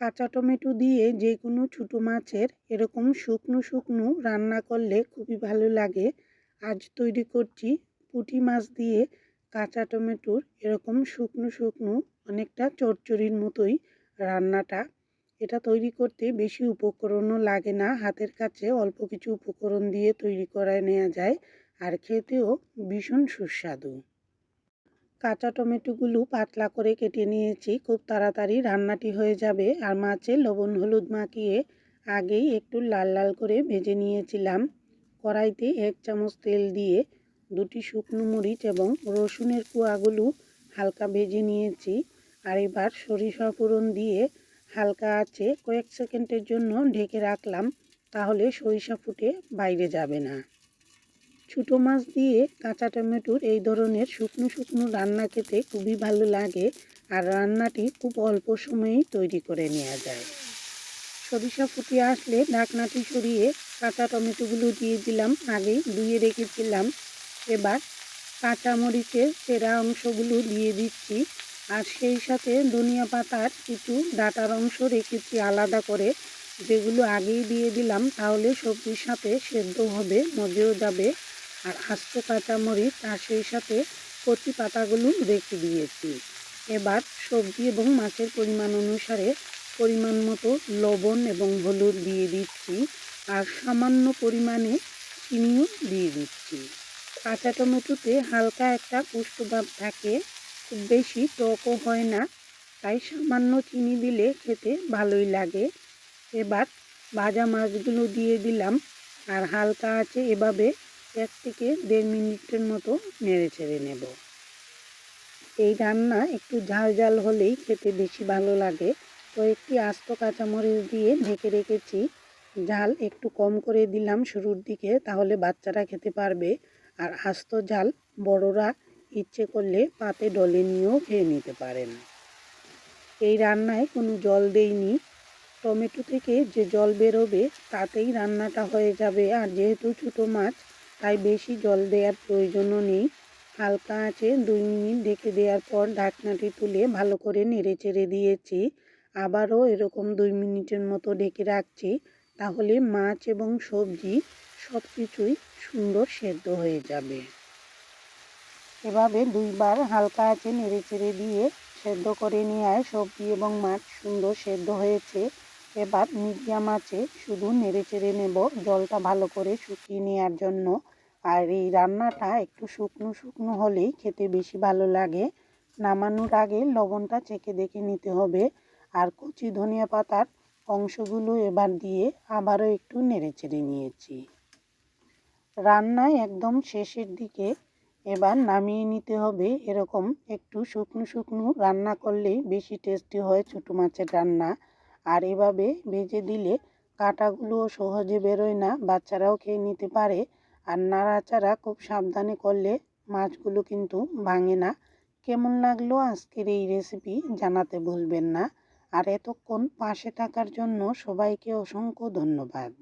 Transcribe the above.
কাঁচা টমেটো দিয়ে যে কোনো ছোটো মাছের এরকম শুকনো শুকনো রান্না করলে খুবই ভালো লাগে। আজ তৈরি করছি পুঁটি মাছ দিয়ে কাঁচা টমেটোর এরকম শুকনো শুকনো অনেকটা চচ্চড়ির মতোই রান্নাটা। এটা তৈরি করতে বেশি উপকরণও লাগে না, হাতের কাছে অল্প কিছু উপকরণ দিয়ে তৈরি করায় নেওয়া যায়, আর খেতেও ভীষণ সুস্বাদু। কাঁচা টমেটোগুলো পাতলা করে কেটে নিয়েছি, খুব তাড়াতাড়ি রান্নাটি হয়ে যাবে। আর মাছে লবণ হলুদ মাখিয়ে আগেই একটু লাল লাল করে ভেজে নিয়েছিলাম। কড়াইতে এক চামচ তেল দিয়ে দুটি শুকনো মরিচ এবং রসুনের কুয়াগুলো হালকা ভেজে নিয়েছি। আর এবার সরিষা ফোড়ন দিয়ে হালকা আছে কয়েক সেকেন্ডের জন্য ঢেকে রাখলাম, তাহলে সরিষা ফুটে বাইরে যাবে না। ছোটো মাছ দিয়ে কাঁচা টমেটোর এই ধরনের শুকনো শুকনো রান্না খেতে খুবই ভালো লাগে আর রান্নাটি খুব অল্প সময়েই তৈরি করে নেওয়া যায়। সরিষা ফুটিয়ে আসলে ঢাকনাটি সরিয়ে কাঁচা টমেটোগুলো দিয়ে দিলাম, আগেই ধুয়ে রেখেছিলাম। এবার কাঁচা মরিচের সেরা অংশগুলো দিয়ে দিচ্ছি আর সেই সাথে ধনিয়া পাতার কিছু ডাটার অংশ রেখেছি আলাদা করে। যেগুলো আগেই দিয়ে দিলাম, তাহলে সবজির সাথে সেদ্ধ হবে, মজেও যাবে। আর আস্ত কাঁচামরিচ আর সেই সাথে কচি পাতাগুলো রেখে দিয়েছি। এবার সবজি এবং মাছের পরিমাণ অনুসারে পরিমাণ মতো লবণ এবং হলুদ দিয়ে দিচ্ছি আর সামান্য পরিমাণে চিনিও দিয়ে দিচ্ছি। কাঁচা টমেটোতে হালকা একটা পুষ্টভাব থাকে, খুব বেশি টকও হয় না, তাই সামান্য চিনি দিলে খেতে ভালোই লাগে। এবার ভাজা মাছগুলো দিয়ে দিলাম আর হালকা আছে এভাবে এক থেকে দেড় মিনিটের মতো নেড়ে ছেড়ে নেব। এই রান্না একটু ঝাল ঝাল হলেই খেতে বেশি ভালো লাগে। তো একটি আস্ত কাঁচামরিচ দিয়ে ঢেকে রেখেছি। ঝাল একটু কম করে দিলাম শুরুর দিকে, তাহলে বাচ্চারা খেতে পারবে। আর আস্ত ঝাল বড়রা ইচ্ছে করলে পাতে ডলে নিয়েও খেয়ে নিতে পারেন। এই রান্নায় কোনো জল দেইনি। টমেটো থেকে যে জল বেরোবে, তাতেই রান্নাটা হয়ে যাবে। আর যেহেতু ছোটো মাছ তাই বেশি জল দেওয়ার প্রয়োজনও নেই। হালকা আছে দুই মিনিট ঢেকে দেওয়ার পর ঢাকনাটি তুলে ভালো করে নেড়ে চেড়ে দিয়েছি। আবারও এরকম দুই মিনিটের মতো ঢেকে রাখছি, তাহলে মাছ এবং সবজি সব কিছুই সুন্দর সেদ্ধ হয়ে যাবে। এভাবে দুইবার হালকা আছে নেড়ে চেড়ে দিয়ে সেদ্ধ করে নেওয়ায় সবজি এবং মাছ সুন্দর সেদ্ধ হয়েছে। এবার মিডিয়াম আছে, শুধু নেড়ে চেড়ে নেব জলটা ভালো করে শুকিয়ে নেওয়ার জন্য। আর এই রান্নাটা একটু শুকনো শুকনো হলেই খেতে বেশি ভালো লাগে। নামানোর আগে লবণটা চেখে দেখে নিতে হবে। আর কচি ধনিয়া পাতার অংশগুলো এবার দিয়ে আবারও একটু নেড়ে চেড়ে নিয়েছি। রান্নায় একদম শেষের দিকে এবার নামিয়ে নিতে হবে। এরকম একটু শুকনো শুকনো রান্না করলেই বেশি টেস্টি হয় ছোটো মাছের রান্না। আর এভাবে ভেজে দিলে কাঁটাগুলোও সহজে বেরোয় না, বাচ্চারাও খেয়ে নিতে পারে। আর নাড়াচাড়া খুব সাবধানে করলে মাছগুলো কিন্তু ভাঙে না। কেমন লাগল আজকের এই রেসিপি জানাতে ভুলবেন না। আর এতক্ষণ পাশে থাকার জন্য সবাইকে অসংখ্য ধন্যবাদ।